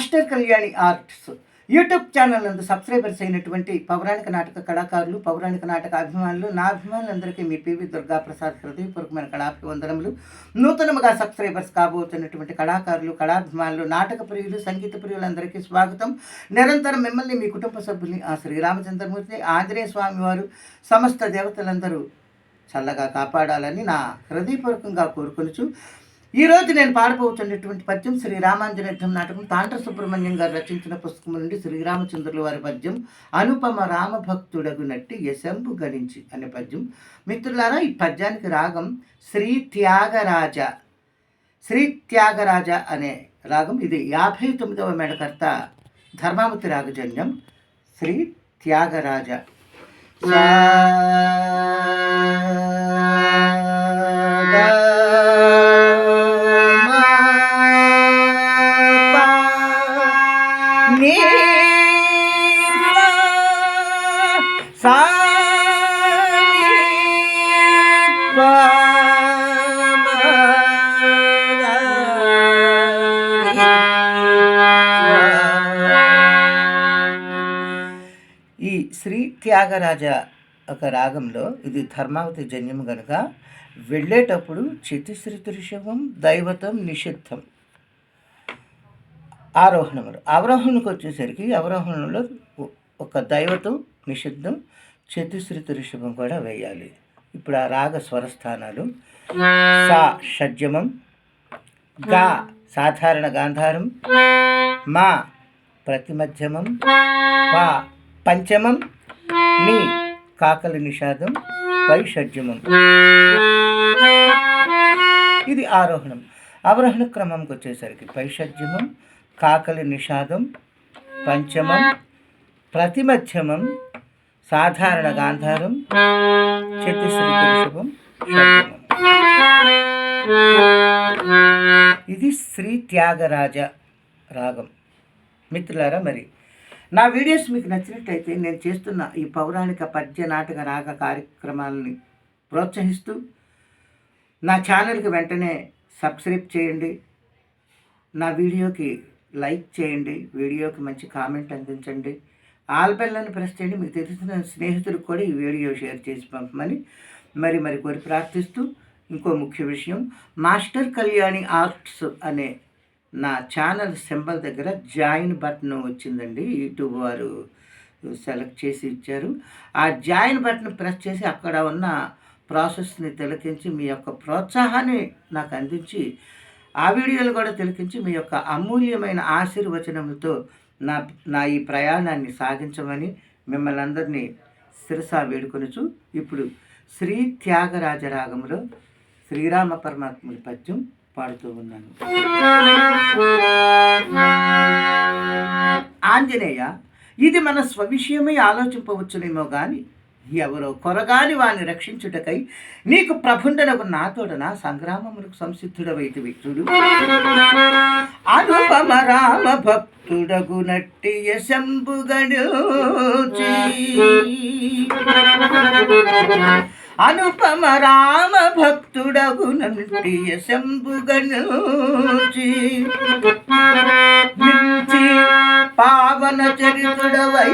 Master Kalyani arts. YouTube channel నందు subscribers అయినటువంటి పౌరాణిక నాటక కళాకారులు పౌరాణిక నాటక అభిమానులు నా అభిమానులందరికీ మీ పివి దుర్గా ప్రసాద్ హృదయపూర్వకమైన కళాభివందనములు. నూతనముగా సబ్స్క్రైబర్స్ కాబోతున్నటువంటి కళాకారులు కళాభిమానులు నాటక ప్రియులు సంగీత ప్రియులందరికీ స్వాగతం. నిరంతరం మిమ్మల్ని మీ కుటుంబ సభ్యుల్ని ఆ శ్రీరామచంద్రమూర్తి ఆంజనేయ స్వామి వారు సమస్త దేవతలందరూ చల్లగా కాపాడాలని నా హృదయపూర్వకంగా కోరుకొనుచు ఈరోజు నేను పాడబోతున్నటువంటి పద్యం శ్రీ రామాంజనేయం నాటకం. తాండ్ర సుబ్రహ్మణ్యం గారు రచించిన పుస్తకం నుండి శ్రీరామచంద్రుల వారి పద్యం అనుపమ రామభక్తుడగు నట్టి యశంబు గణించి అనే పద్యం. మిత్రులారా ఈ పద్యానికి రాగం శ్రీ త్యాగరాజ శ్రీ త్యాగరాజ అనే రాగం. ఇది యాభై తొమ్మిదవ మేడకర్త ధర్మావతి రాగజన్యం శ్రీ త్యాగరాజ. ఈ త్యాగరాజ ఒక రాగంలో ఇది ధర్మావతి జన్యం గనుక వెళ్ళేటప్పుడు చతుశ్రీ దైవతం నిషిద్ధం. ఆరోహణములు. అవరోహణకు వచ్చేసరికి అవరోహణలో ఒక దైవతం నిషిద్ధం చతుశ్రీ ఋషభం కూడా వేయాలి. ఇప్పుడు ఆ రాగ స్వరస్థానాలు. సా షడ్జమం గా సాధారణ గాంధారం మా ప్రతిమధ్యమం పా పంచమం నీ కాకలి నిషాదం పై షడ్జమం ఇది ఆరోహణం. అవరోహణ క్రమంకి వచ్చేసరికి పై కాకలి నిషాదం పంచమం ప్రతిమధ్యమం సాధారణ గాంధారం చతుశ్రీ ఋషభం ఇది శ్రీ త్యాగరాజ రాగం. మిత్రులారా మరి నా వీడియోస్ మీకు నచ్చినట్టయితే నేను చేస్తున్న ఈ పౌరాణిక పద్య నాటక రాగ కార్యక్రమాలని ప్రోత్సహిస్తూ నా ఛానల్కి వెంటనే సబ్స్క్రైబ్ చేయండి. నా వీడియోకి లైక్ చేయండి. వీడియోకి మంచి కామెంట్ అందించండి. ఆల్ బెల్లని ప్రెస్ చేయండి. మీకు తెలిసిన స్నేహితులకు కూడా ఈ వీడియో షేర్ చేసి పంపమని మరి మరి కోరి ప్రార్థిస్తూ ఇంకో ముఖ్య విషయం. మాస్టర్ కళ్యాణి ఆర్ట్స్ అనే నా ఛానల్ సింబల్ దగ్గర జాయిన్ బటన్ వచ్చిందండి. యూట్యూబ్ వారు సెలెక్ట్ చేసి ఇచ్చారు. ఆ జాయిన్ బటన్ ప్రెస్ చేసి అక్కడ ఉన్న ప్రాసెస్ని తిలకించి మీ యొక్క ప్రోత్సాహాన్ని నాకు అందించి ఆ వీడియోలు కూడా తిలకించి మీ యొక్క అమూల్యమైన ఆశీర్వచనములతో నా నా ఈ ప్రయాణాన్ని సాగించమని మిమ్మల్ని అందరినీ శిరస వేడుకొనుచు ఇప్పుడు శ్రీ త్యాగరాజ రాగములో శ్రీరామ పరమాత్ముడి పద్యం పాడుతూ ఉన్నాను. ఆంజనేయ ఇది మన స్వవిషయమై ఆలోచింపవచ్చునేమో కానీ ఎవరో కొరగాని వాని రక్షించుటకై నీకు ప్రభుండనకు నాతోడన సంగ్రామములకు సంసిద్ధుడవైతి విక్రుడు అనుపమ రామ భక్తుడగు నట్టి యశంబుగణోచి. అనుపమ రామ భక్తుడగు నట్టి యశంబుగణోచి పావన చరితుడవై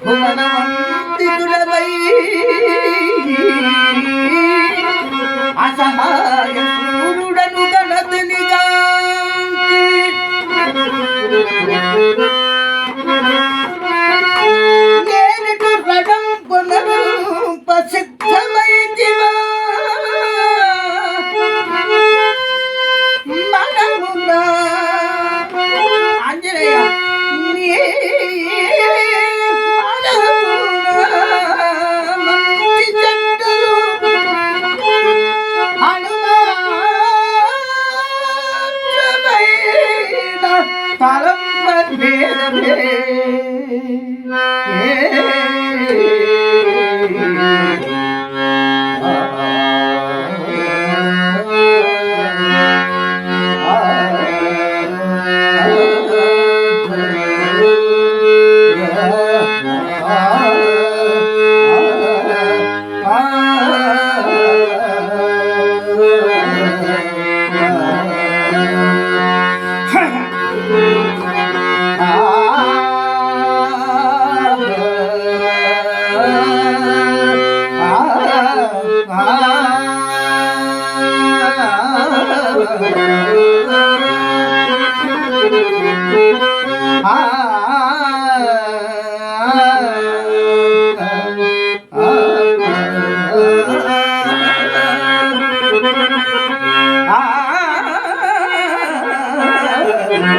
భువనవంతికుడవై అసహాయ Yeah. Yeah.